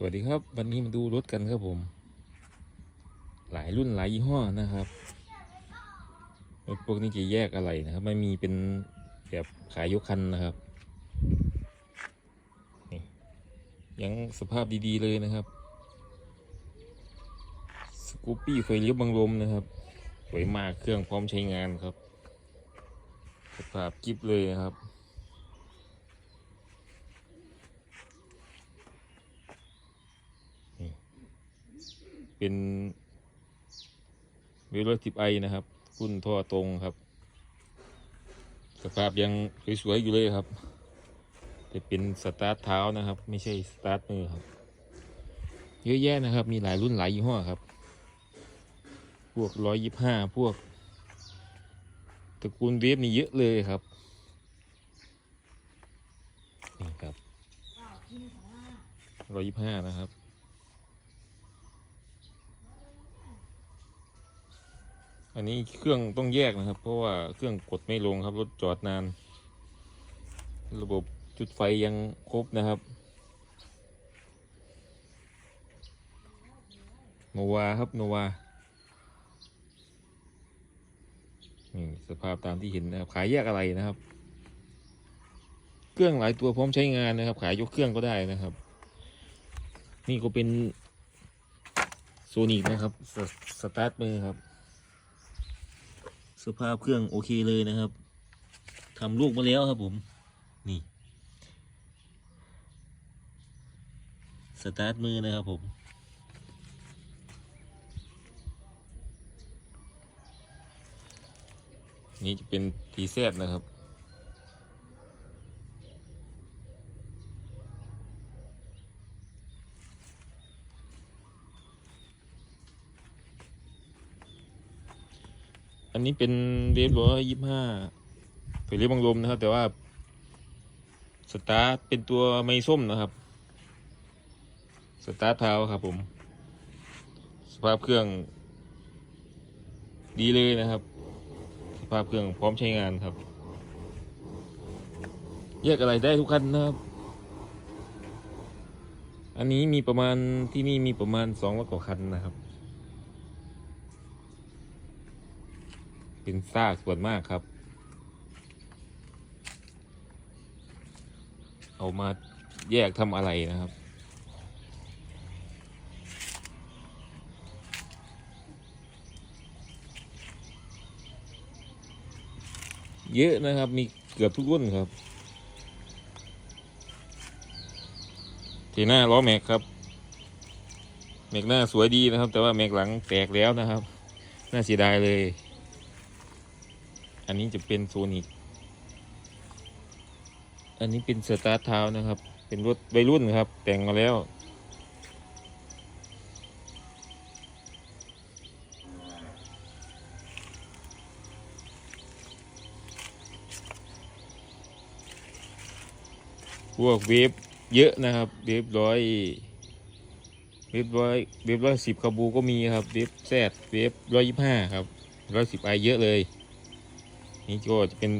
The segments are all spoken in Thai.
สวัสดีครับ วันนี้มาดูรถกันครับผม หลายรุ่นหลายยี่ห้อนะครับรถพวกนี้จะแยกอะไรนะครับ ไม่มีเป็นแบบขายยกคันนะครับนี่ยังสภาพดีๆเลยนะครับสกูปปี้ไฟเลี้ยวบังลมนะครับสวยมากเครื่องพร้อมใช้งานครับ สภาพกิฟเลยนะครับ เป็นเวลทิปไอนะครับรุ่นท่อตรงครับ สภาพยังสวยๆอยู่เลยครับจะเป็นสตาร์ทเท้านะครับ ไม่ใช่สตาร์ทมือครับ เยอะแยะนะครับ มีหลายรุ่นหลายยี่ห้อครับ พวกร้อยยี่ห้าพวกตระกูลเวฟนี่เยอะเลยครับนี่ครับร้อยยี่ห้านะครับ อันนี้เครื่องต้องแยกนะครับ เพราะว่าเครื่องกดไม่ลงครับรถจอดนาน ระบบจุดไฟยังครบนะครับโนวาครับโนวานี่สภาพตามที่เห็นนะครับ ขายแยกอะไรนะครับ เครื่องหลายตัวพร้อมใช้งานนะครับ ขายยกเครื่องก็ได้นะครับ นี่ก็เป็นโซนิกนะครับสสตาร์ทมือครับ สภาพเครื่องโอเคเลยนะครับทำลูกมาแล้วครับผม นี่สตาร์ทมือนะครับผมนี่จะเป็นทีเซตนะครับ อันนี้เป็นเวฟร้อยยี่ห้าเป็นเรียบบังลมนะครับ แต่ว่า สตาร์ทเป็นตัวไม่ส้มนะครับ สตาร์ทเท้าครับผม สภาพเครื่อง ดีเลยนะครับ สภาพเครื่องพร้อมใช้งานครับ แยกอะไรได้ทุกคันนะครับ อันนี้มีประมาณที่นี่มีประมาณสองร้อยกว่าคันนะครับ เป็นซากส่วนมากครับ เอามาแยกทำอะไรนะครับ เยอะนะครับ มีเกือบทุกรุ่นครับทีหน้าล้อแม็กครับ แม็กหน้าสวยดีนะครับ แต่ว่าแม็กหลังแตกแล้วนะครับ น่าเสียดายเลย อันนี้จะเป็นโซนิกอันนี้เป็นสตาร์ทเท้านะครับ เป็นรถวัยรุ่นครับ แต่งมาแล้ว พวกเวฟเยอะนะครับเวฟร้อยเวฟร้อยเวฟร้อยสิบคาบูก็มีครับเวฟแซดเวฟร้อยยี่ห้าครับร้อยสิบไอเยอะเลย นี่ก็จะเป็น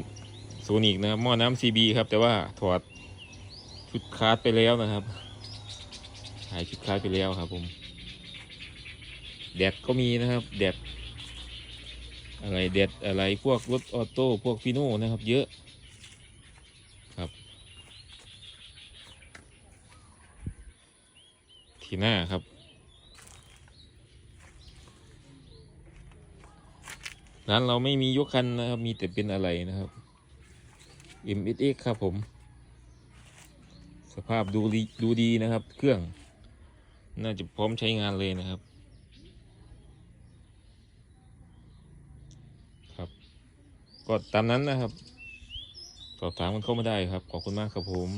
โซนิกนะครับหม้อน้ำซีบีครับ แต่ว่าถอดชุดคาร์ดไปแล้วนะครับหายชุดคาร์ดไปแล้วครับ ผม แดดก็มีนะครับ แดดอะไรแดดอะไรพวกรถออโต้พวกฟิโน่นะครับ เยอะครับทีหน้าครับ ร้านเราไม่มียกคันนะครับ มีแต่เป็นอะไรนะครับ MSX ครับผม สภาพดูดีดูดีนะครับ เครื่อง น่าจะพร้อมใช้งานเลยนะครับ ครับ ก็ตามนั้นนะครับ สอบถามกันเข้ามาได้ครับ ขอบคุณมากครับผม